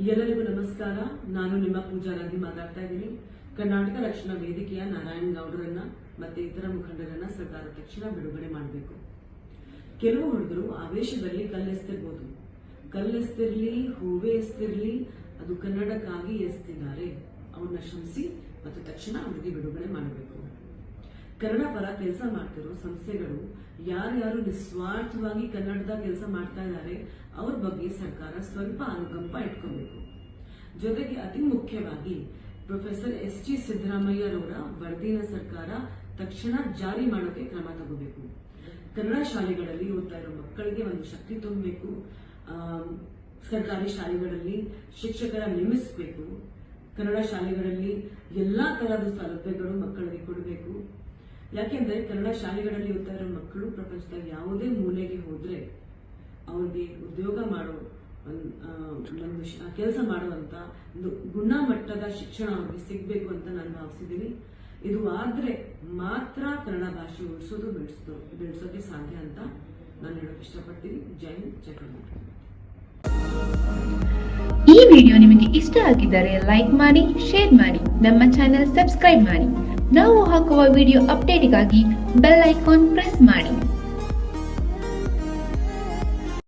ಎಲ್ಲರಿಗೂ ನಮಸ್ಕಾರ. ನಾನು ನಿಮ್ಮ ಪೂಜಾರಾಗಿ ಮಾತಾಡ್ತಾ ಇದ್ದೀನಿ. ಕರ್ನಾಟಕ ರಕ್ಷಣಾ ವೇದಿಕೆಯ ನಾರಾಯಣ್ ಗೌಡರನ್ನ ಮತ್ತೆ ಇತರ ಮುಖಂಡರನ್ನ ಸರ್ಕಾರ ತಕ್ಷಣ ಬಿಡುಗಡೆ ಮಾಡಬೇಕು. ಕೆಲವು ಹುಡುಗರು ಆವೇಶದಲ್ಲಿ ಕಲ್ಲೆಸ್ತಿರ್ಬೋದು ಕಲ್ಲೆಸ್ತಿರ್ಲಿ ಹೂವೆ ಎಸ್ತಿರ್ಲಿ ಅದು ಕನ್ನಡಕ್ಕಾಗಿ ಎಸ್ತಿದ್ದಾರೆ ಅವನ್ನ ಶ್ರಮಿಸಿ ಮತ್ತು ತಕ್ಷಣ ಅವರಿಗೆ ಬಿಡುಗಡೆ ಮಾಡಬೇಕು. ಕನ್ನಡ ಪರ ಕೆಲಸ ಮಾಡ್ತಿರೋ ಸಂಸ್ಥೆಗಳು ಯಾರ್ಯಾರು ನಿಸ್ವಾರ್ಥವಾಗಿ ಕನ್ನಡದ ಕೆಲಸ ಮಾಡ್ತಾ ಇದ್ದಾರೆ, ಅವ್ರ ಬಗ್ಗೆ ಸರ್ಕಾರ ಸ್ವಲ್ಪ ಅನುಕಂಪ ಇಟ್ಕೋಬೇಕು. ಜೊತೆಗೆ ಅತಿ ಮುಖ್ಯವಾಗಿ ಪ್ರೊಫೆಸರ್ ಎಸ್ ಜಿ ಸಿದ್ದರಾಮಯ್ಯರವರ ವರದಿನ ಸರ್ಕಾರ ತಕ್ಷಣ ಜಾರಿ ಮಾಡೋಕೆ ಕ್ರಮ ತಗೋಬೇಕು. ಕನ್ನಡ ಶಾಲೆಗಳಲ್ಲಿ ಓದ್ತಾ ಇರೋ ಮಕ್ಕಳಿಗೆ ಒಂದು ಶಕ್ತಿ ತುಂಬಬೇಕು. ಸರ್ಕಾರಿ ಶಾಲೆಗಳಲ್ಲಿ ಶಿಕ್ಷಕರ ನೇಮಿಸಬೇಕು ಕನ್ನಡ ಶಾಲೆಗಳಲ್ಲಿ ಎಲ್ಲಾ ತರಹದ ಸೌಲಭ್ಯಗಳು ಮಕ್ಕಳಿಗೆ ಕೊಡಬೇಕು. ಯಾಕೆಂದ್ರೆ ಕನ್ನಡ ಶಾಲೆಗಳಲ್ಲಿ ಓದ್ತಾ ಇರೋ ಮಕ್ಕಳು ಪ್ರಪಂಚದ ಯಾವುದೇ ಮೂಲೆಗೆ ಹೋದ್ರೆ ಅವ್ರಿಗೆ ಉದ್ಯೋಗ ಮಾಡೋ ಒಂದ್- ಕೆಲಸ ಮಾಡುವಂತ ಒಂದು ಗುಣಮಟ್ಟದ ಶಿಕ್ಷಣ ಅವ್ರಿಗೆ ಸಿಗ್ಬೇಕು ಅಂತ ನಾನು ಭಾವಿಸಿದೀನಿ ಇದು ಆದ್ರೆ ಮಾತ್ರ ಕನ್ನಡ ಭಾಷೆ ಉಳಿಸೋದು ಬೆಳೆಸೋ ಬೆಳೆಸೋಕೆ ಸಾಧ್ಯ ಅಂತ ನಾನು ಹೇಳೋಕೆ ಇಷ್ಟಪಡ್ತೀನಿ. ಜೈ ಜೈ ಕರ್ನಾಟಕ. ಈ ವಿಡಿಯೋ ನಿಮಗೆ ಇಷ್ಟ ಆಗಿದ್ದರೆ ಲೈಕ್ ಮಾಡಿ, ಶೇರ್ ಮಾಡಿ, ನಮ್ಮ ಚಾನೆಲ್ ಸಬ್ಸ್ಕ್ರೈಬ್ ಮಾಡಿ. ನಾವು ಹಾಕುವ ವಿಡಿಯೋ ಅಪ್ಡೇಟ್ಗಾಗಿ ಬೆಲ್ ಐಕಾನ್ ಪ್ರೆಸ್ ಮಾಡಿ.